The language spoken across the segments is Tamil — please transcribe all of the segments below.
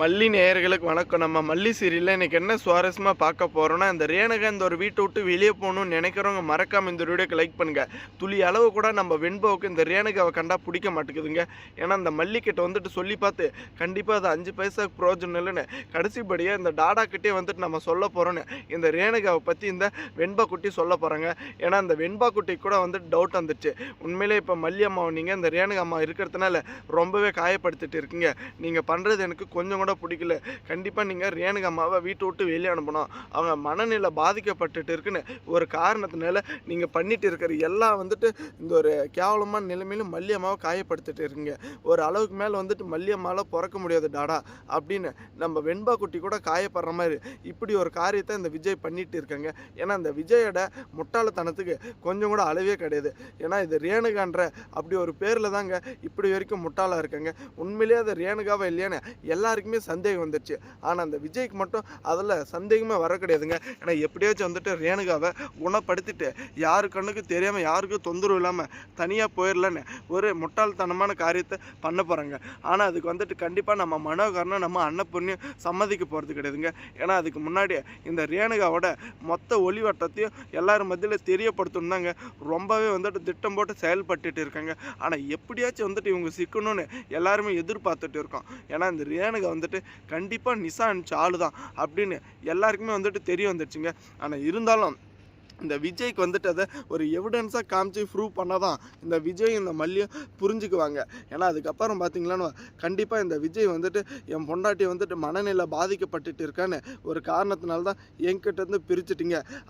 மல்லி நேயர்களுக்கு வணக்கம். நம்ம மல்லி சீரியலில் இன்றைக்கி என்ன சுவாரஸ்யமாக பார்க்க போகிறோன்னா இந்த ரேணுகா இந்த ஒரு வீட்டை விட்டு வெளியே போகணும்னு நினைக்கிறவங்க மறக்காம இந்த வீடியோக்கு லைக் பண்ணுங்க. துளி அளவு கூட நம்ம வெண்போவுக்கு இந்த ரேணுகாவை கண்டா பிடிக்க மாட்டேங்குதுங்க. ஏன்னா இந்த மல்லிக்கிட்ட வந்துட்டு சொல்லி பார்த்து கண்டிப்பாக அது அஞ்சு பைசா பிரயோஜனம் இல்லைன்னு கடைசிப்படியாக இந்த டாடா கிட்டே வந்துட்டு நம்ம சொல்ல போகிறோன்னு இந்த ரேணுகாவை பற்றி இந்த வெண்பா குட்டி சொல்ல போகிறாங்க ஏன்னா இந்த வெண்பா குட்டி கூட வந்துட்டு டவுட் வந்துச்சு. உண்மையிலே இப்போ மல்லி அம்மாவை நீங்கள் இந்த ரேணுகா அம்மா இருக்கிறதுனால ரொம்பவே காயப்படுத்திட்டு இருக்கீங்க. நீங்கள் பண்ணுறது எனக்கு கொஞ்சம் கூட பிடிக்கல. கண்டிப்பாக நீங்கள் ரேணுகா அம்மாவை வீட்டை விட்டு வெளியே அனுப்பணும். அவங்க மனநிலை பாதிக்கப்பட்டுட்டு இருக்குன்னு ஒரு காரணத்தினால நீங்கள் பண்ணிட்டு இருக்கிற எல்லாம் வந்துட்டு இந்த ஒரு கேவலமான நிலைமையிலும் மல்லியம்மாவை காயப்படுத்திட்டு இருக்கீங்க. ஒரு அளவுக்கு மேலே வந்துட்டு மல்லி பிறக்க முடியாது டாடா அப்படின்னு நம்ம வெண்பா குட்டி கூட காயப்படுற மாதிரி இப்படி ஒரு காரியத்தை இந்த விஜய் பண்ணிட்டு இருக்காங்க. ஏன்னா இந்த விஜயோட முட்டாளத்தனத்துக்கு கொஞ்சம் கூட அளவே கிடையாது. ஏன்னா இது ரேணுகான்ற அப்படி ஒரு பேரில் தாங்க இப்படி வரைக்கும் முட்டாளாக இருக்காங்க. உண்மையிலேயே அது ரேணுகாவா இல்லையான்னு எல்லாருக்குமே சந்தேகம் வந்துருச்சு. ஆனால் அந்த விஜய்க்கு மட்டும் அதில் சந்தேகமே வர கிடையாதுங்க. ஏன்னா எப்படியாச்சும் வந்துட்டு ரேணுகாவை குணப்படுத்திட்டு யாரு கண்ணுக்கு தெரியாமல் யாருக்கும் தொந்தரவு இல்லாமல் தனியாக போயிடலன்னு ஒரு முட்டாள்தனமான காரியத்தை பண்ண போகிறாங்க ஆனால் அதுக்கு வந்துட்டு கண்டிப்பாக நம்ம மனோகரனும் நம்ம அன்னப்பொண்ணியும் சம்மதிக்க போகிறது கிடையாதுங்க. ஏன்னா அதுக்கு முன்னாடி இந்த ரேணுகாவோட மொத்த ஒளிவட்டத்தையும் எல்லாரும் மத்தியில் தெரியப்படுத்தணும் தாங்க ரொம்பவே வந்துட்டு திட்டம் போட்டு செயல்பட்டுட்டு இருக்காங்க. ஆனால் எப்படியாச்சும் வந்துட்டு இவங்க சிக்கணும்னு எல்லாருமே எதிர்பார்த்துட்டு இருக்கோம். ஏன்னா இந்த ரேணுகா வந்துட்டு கண்டிப்பாக நிசா சாலு தான் அப்படின்னு எல்லாருக்குமே வந்துட்டு தெரிய வந்துடுச்சுங்க ஆனால் இருந்தாலும் இந்த விஜய்க்கு வந்துட்டு அதை ஒரு எவிடன்ஸாக காமிச்சு ப்ரூவ் பண்ணால் தான் இந்த விஜய் இந்த மல்லியும் புரிஞ்சுக்குவாங்க. ஏன்னா அதுக்கப்புறம் பார்த்தீங்களான்னு கண்டிப்பாக இந்த விஜய் வந்துட்டு என் பொண்டாட்டி வந்துட்டு மனநிலை பாதிக்கப்பட்டுட்டு இருக்கான்னு ஒரு காரணத்தினால தான் என்கிட்ட இருந்து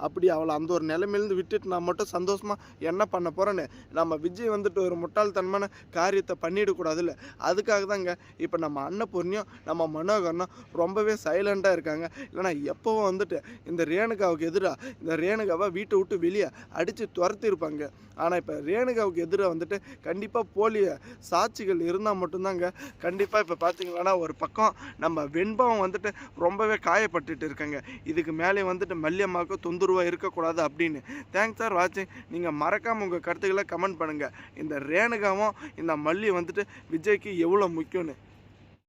அப்படி அவளை அந்த ஒரு நிலைமையிலேருந்து விட்டுட்டு நான் மட்டும் சந்தோஷமாக என்ன பண்ண போகிறேன்னு நம்ம விஜய் வந்துட்டு ஒரு முட்டாள்தனமான காரியத்தை பண்ணிடக்கூடாதுல்ல. அதுக்காக தாங்க இப்போ நம்ம அன்னபூர்ணியும் நம்ம மனோகரனும் ரொம்பவே சைலண்ட்டாக இருக்காங்க. இல்லைனா எப்போவும் வந்துட்டு இந்த ரேணுகாவுக்கு எதிராக இந்த ரேணுகாவை வீட்டை விட்டு வெளியே அடித்து துரத்திருப்பாங்க ஆனால் இப்போ ரேணுகாவுக்கு எதிராக வந்துட்டு கண்டிப்பாக போலிய சாட்சிகள் இருந்தால் மட்டும்தாங்க. கண்டிப்பாக இப்போ பார்த்தீங்களன்னா ஒரு பக்கம் நம்ம வெண்பாவும் வந்துட்டு ரொம்பவே காயப்பட்டுட்டு இருக்காங்க. இதுக்கு மேலே வந்துட்டு மல்லியம்மாவுக்கு தொந்தரவாக இருக்கக்கூடாது அப்படின்னு. தேங்க்ஸ் சார் வாட்சிங். நீங்கள் மறக்காமல் உங்கள் கருத்துக்களை கமெண்ட் பண்ணுங்கள் இந்த ரேணுகாவும் இந்த மல்லி வந்துட்டு விஜய்க்கு எவ்வளோ முக்கியம்னு.